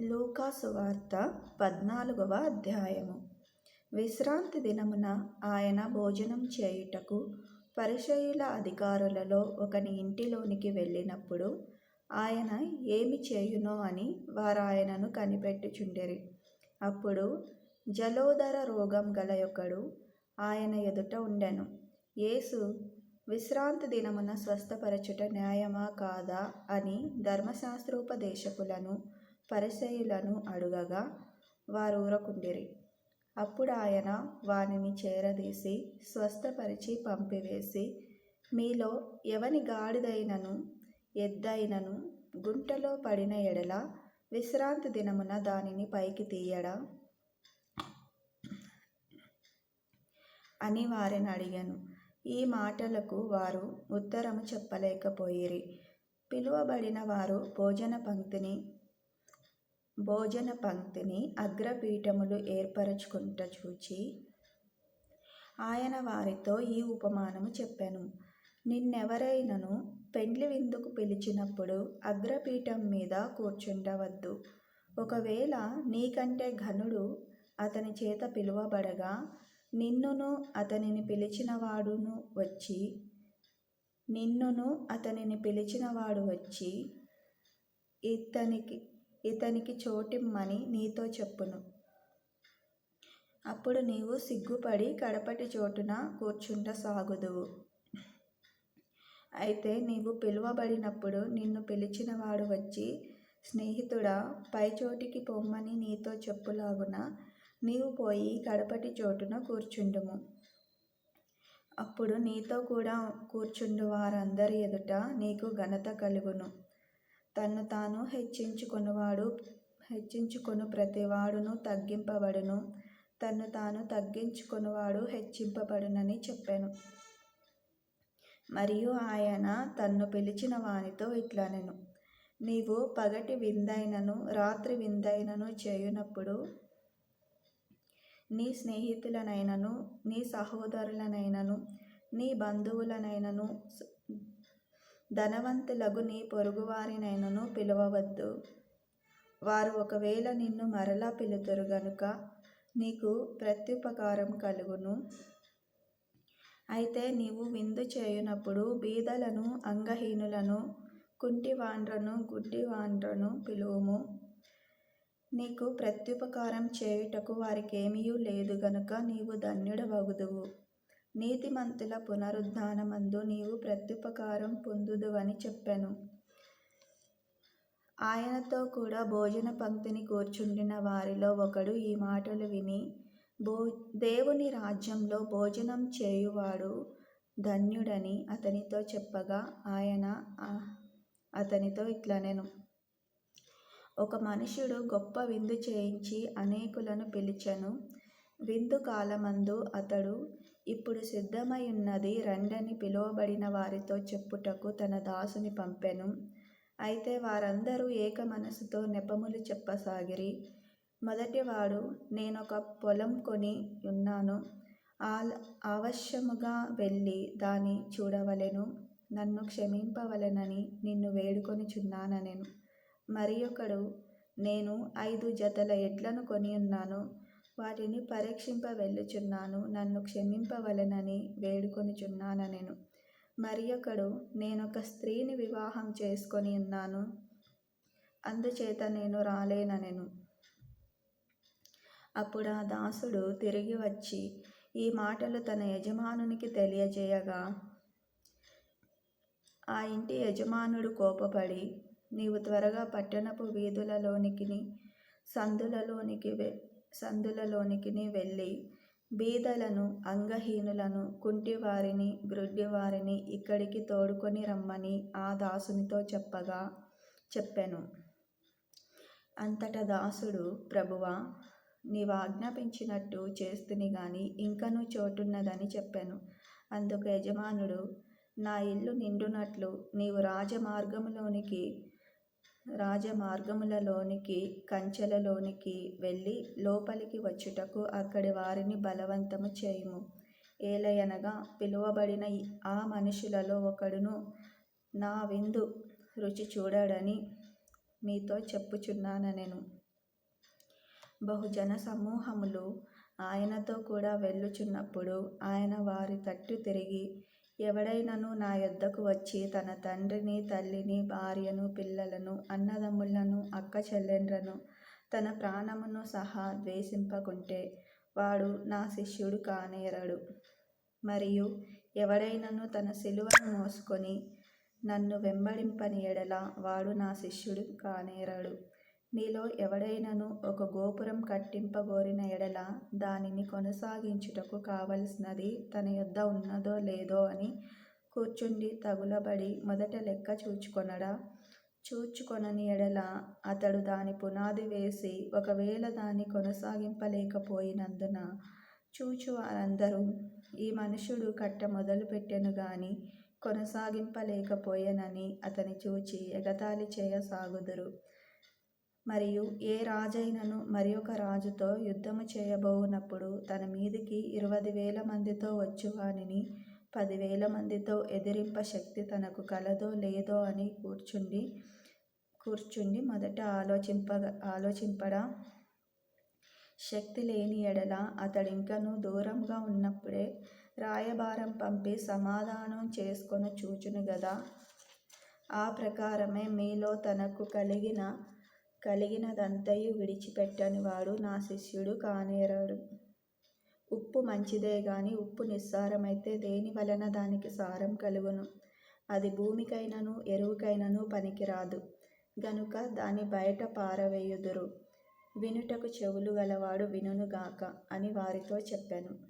లూకాసు వార్త పద్నాలుగవ అధ్యాయము. విశ్రాంతి దినమున ఆయన భోజనం చేయుటకు పరిసయుల అధికారులలో ఒకని ఇంటిలోనికి వెళ్ళినప్పుడు ఆయన ఏమి చేయునో అని వారు ఆయనను కనిపెట్టుచుండెరి. అప్పుడు జలోదర రోగం గల ఒకడు ఆయన ఎదుట ఉండెను. యేసు విశ్రాంతి దినమున స్వస్థపరచుట న్యాయమా కాదా అని ధర్మశాస్త్రోపదేశకులను పరిసయులను అడుగగా వారు ఊరకుండిరి అప్పుడు ఆయన వానిని చేరదీసి స్వస్థపరిచి పంపివేసి మీలో ఎవని గాడిదైనను ఎద్దైనను గుంటలో పడిన ఎడల విశ్రాంతి దినమున దానిని పైకి తీయడా? అని వారిని అడిగాను. ఈ మాటలకు వారు ఉత్తరము చెప్పలేకపోయిరి. పిలువబడిన వారు భోజన పంక్తిని భోజన పంక్తిని అగ్రపీఠములు ఏర్పరచుకుంట చూచి ఆయన వారితో ఈ ఉపమానము చెప్పాను. నిన్నెవరైనను పెండ్లి విందుకు పిలిచినప్పుడు అగ్రపీఠం మీద కూర్చుండవద్దు. ఒకవేళ నీకంటే ఘనుడు అతని చేత పిలువబడగా నిన్నును అతనిని పిలిచినవాడును వచ్చి నిన్నును అతనిని పిలిచినవాడు వచ్చి ఇతనికి ఇతనికి చోటిమ్మని నీతో చెప్పును. అప్పుడు నీవు సిగ్గుపడి కడపటి చోటున కూర్చుంట సాగుదువు. అయితే నీవు పిలువబడినప్పుడు నిన్ను పిలిచినవాడు వచ్చి స్నేహితుడా పైచోటికి పొమ్మని నీతో చెప్పులాగున నీవు పోయి కడపటి చోటున కూర్చుండుము. అప్పుడు నీతో కూడా కూర్చుండు వారందరి ఎదుట నీకు ఘనత కలుగును. తన్ను తాను హెచ్చించుకొనువాడు హెచ్చించుకొను ప్రతివాడును తగ్గింపబడును. తన్ను తాను తగ్గించుకొనువాడు హెచ్చింపబడునని చెప్పాను. మరియు ఆయన తన్ను పిలిచిన వానితో ఇట్లనెను. నీవు పగటి విందైనను రాత్రి విందైనను చేయునప్పుడు నీ స్నేహితులనైనను నీ సహోదరులనైనను నీ బంధువులనైనను ధనవంతులకు నీ పొరుగువారినైనను పిలవవద్దు. వారు ఒకవేళ నిన్ను మరలా పిలుతురు గనుక నీకు ప్రత్యుపకారం కలుగును. అయితే నీవు విందు చేయునప్పుడు బీదలను అంగహీనులను కుంటివాండ్రను గుడ్డివాండ్రను పిలువుము. నీకు ప్రత్యుపకారం చేయుటకు వారికేమీ లేదు గనుక నీవు ధన్యుడవగుదువు. నీతిమంతుల పునరుద్ధానమందు నీవు ప్రత్యుపకారం పొందుదువని చెప్పెను. ఆయనతో కూడా భోజన పంక్తిని కూర్చుండిన వారిలో ఒకడు ఈ మాటలు విని భో దేవుని రాజ్యంలో భోజనం చేయువాడు ధన్యుడని అతనితో చెప్పగా ఆయన అతనితో ఇట్లనెను. ఒక మనుషుడు గొప్ప విందు చేయించి అనేకులను పిలిచెను. విందు కాలమందు అతడు ఇప్పుడు సిద్ధమై ఉన్నది రండని పిలువబడిన వారితో చెప్పుటకు తన దాసుని పంపెను. అయితే వారందరూ ఏక మనసుతో నెపములు చెప్పసాగిరి. మొదటివాడు నేనొక పొలం కొని ఉన్నాను. అవశ్యముగా వెళ్ళి దాని చూడవలెను. నన్ను క్షమింపవలెనని నిన్ను వేడుకొనిచున్నానెను మరి ఒకడు నేను ఐదు జతల ఎడ్లను కొని ఉన్నాను. వాటిని పరీక్షింప వెళ్ళుచున్నాను నన్ను క్షమింపవలెనని వేడుకొనుచున్నానెను మరి ఒకడు నేనొక స్త్రీని వివాహం చేసుకొని ఉన్నాను. అందుచేత నేను రాలేననెను. అప్పుడు ఆ దాసుడు తిరిగి వచ్చి ఈ మాటలు తన యజమానునికి తెలియజేయగా ఆ ఇంటి యజమానుడు కోపపడి నీవు త్వరగా పట్టణపు వీధులలోనికి సందులలోనికి సందులలోనికి వెళ్ళి బీదలను అంగహీనులను కుంటివారిని గ్రుడ్డివారిని ఇక్కడికి తోడుకొని రమ్మని ఆ దాసునితో చెప్పగా చెప్పాను. అంతట దాసుడు ప్రభువా నీవు ఆజ్ఞాపించినట్టు చేస్తుని గాని ఇంకనూ చోటున్నదని చెప్పాను. అందుకు యజమానుడు నా ఇల్లు నిండునట్లు నీవు రాజమార్గంలోనికి రాజమార్గములలోనికి కంచెలలోనికి వెళ్ళి లోపలికి వచ్చుటకు అక్కడి వారిని బలవంతము చేయుము. ఏలయనగా పిలువబడిన ఆ మనుషులలో ఒకడును నా విందు రుచి చూడడని మీతో చెప్పుచున్నానెను బహుజన సమూహములు ఆయనతో కూడా వెళ్ళుచున్నప్పుడు ఆయన వారి తట్టు తిరిగి ఎవడైనను నా యొద్దకు వచ్చి తన తండ్రిని తల్లిని భార్యను పిల్లలను అన్నదమ్ములను అక్క చెల్లెండ్రను తన ప్రాణమును సహా ద్వేషింపకుంటే వాడు నా శిష్యుడు కానేరడు. మరియు ఎవడైనను తన సిలువను మోసుకొని నన్ను వెంబడింపని ఎడల వాడు నా శిష్యుడు కానేరడు. మీలో ఎవడైనను ఒక గోపురం కట్టింపగోరిన ఎడల దానిని కొనసాగించుటకు కావలసినది తన యొద్ద ఉన్నదో లేదో అని కూర్చుండి తగులబడి మొదట లెక్క చూచుకొనడా? చూచుకొనని ఎడల అతడు దాని పునాది వేసి ఒకవేళ దాన్ని కొనసాగింపలేకపోయినందున చూచు వారందరూ ఈ మనుషుడు కట్ట మొదలుపెట్టెను గాని కొనసాగింపలేకపోయెనని అతని చూచి ఎగతాళి చేయసాగుదురు. మరియు ఏ రాజైనను మరి ఒక రాజుతో యుద్ధము చేయబోవునప్పుడు తన మీదికి ఇరవై వేల మందితో వచ్చువానిని పదివేల మందితో ఎదిరింప శక్తి తనకు కలదో లేదో అని కూర్చుండి కూర్చుండి మొదట ఆలోచింప ఆలోచింపడా శక్తి లేని ఎడల అతడింకను దూరంగా ఉన్నప్పుడే రాయబారం పంపి సమాధానం చేసుకొని చూచును గదా. ఆ ప్రకారమే మీలో తనకు కలిగిన కలిగినదంతయు విడిచిపెట్టని వాడు నా శిష్యుడు కానేరాడు. ఉప్పు మంచిదే గాని ఉప్పు నిస్సారమైతే దేని వలన దానికి సారం కలుగును? అది భూమికైనను ఎరువుకైనను పనికిరాదు. గనుక దాని బయట పారవేయుదురు. వినుటకు చెవులు గలవాడు వినుగాక అని వారితో చెప్పాను.